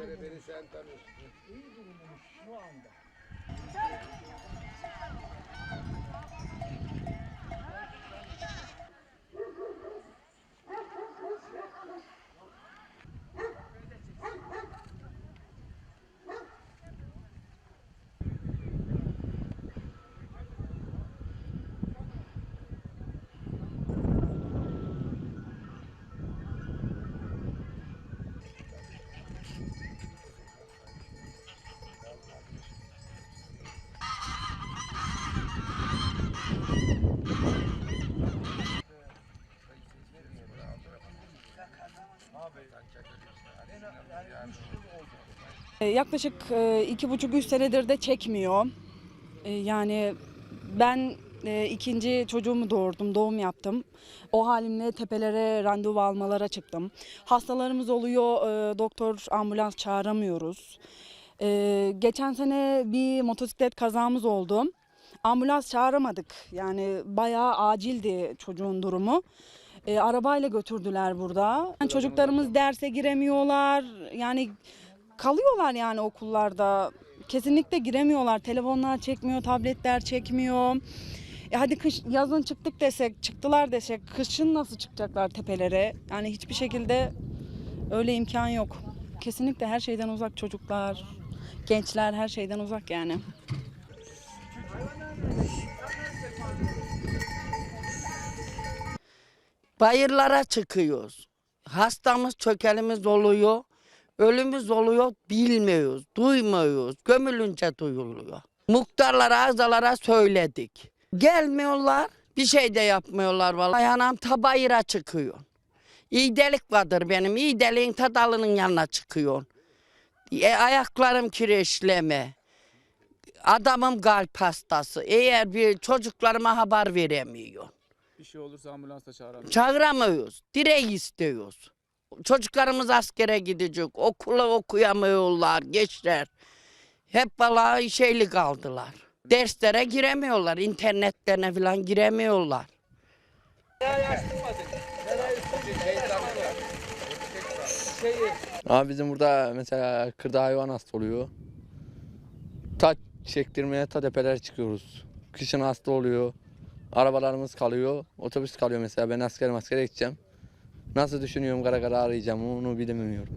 Beni, beni sen tanıyorsun. İyi durumumuz Yaklaşık e, iki buçuk üç senedir de çekmiyor. E, Yani ben e, ikinci çocuğumu doğurdum, doğum yaptım. O halimle tepelere randevu almalara çıktım. Hastalarımız oluyor, e, doktor ambulans çağıramıyoruz. E, Geçen sene bir motosiklet kazamız oldu. Ambulans çağıramadık. Yani bayağı acildi çocuğun durumu. E, arabayla götürdüler burada. Yani çocuklarımız derse giremiyorlar. Yani kalıyorlar yani okullarda. Kesinlikle giremiyorlar. Telefonlar çekmiyor, tabletler çekmiyor. E hadi kış yazın çıktık desek, çıktılar desek, kışın nasıl çıkacaklar tepelere? Yani hiçbir şekilde öyle imkan yok. Kesinlikle her şeyden uzak çocuklar, gençler her şeyden uzak yani. Bayırlara çıkıyoruz. Hastamız çökelimiz oluyor. Ölümümüz oluyor bilmiyoruz, duymuyoruz. Gömülünce duyuluyor. Muhtarlara, azalara söyledik. Gelmiyorlar, bir şey de yapmıyorlar vallahi. Anam ta bayıra çıkıyor. İğdelik vardır benim. İğdeliğin tadalının yanına çıkıyor. E, ayaklarım kireçleme. Adamım kalp hastası. Eğer bir çocuklarıma haber veremiyor. Bir şey olursa ambulansla çağıralım. Çağıramıyoruz. Direkt istiyoruz. Çocuklarımız askere gidecek. Okula okuyamıyorlar gençler. Hep vallahi şeyli kaldılar. Derslere giremiyorlar. internetlerine falan giremiyorlar. Abi bizim burada mesela kırda hayvan hasta oluyor. Ta çektirmeye ta tepelere çıkıyoruz. Kışın hasta oluyor. Arabalarımız kalıyor. Otobüs kalıyor mesela. Ben asker askere gideceğim. Nasıl düşünüyorum kara kara arayacağım onu bilemiyorum.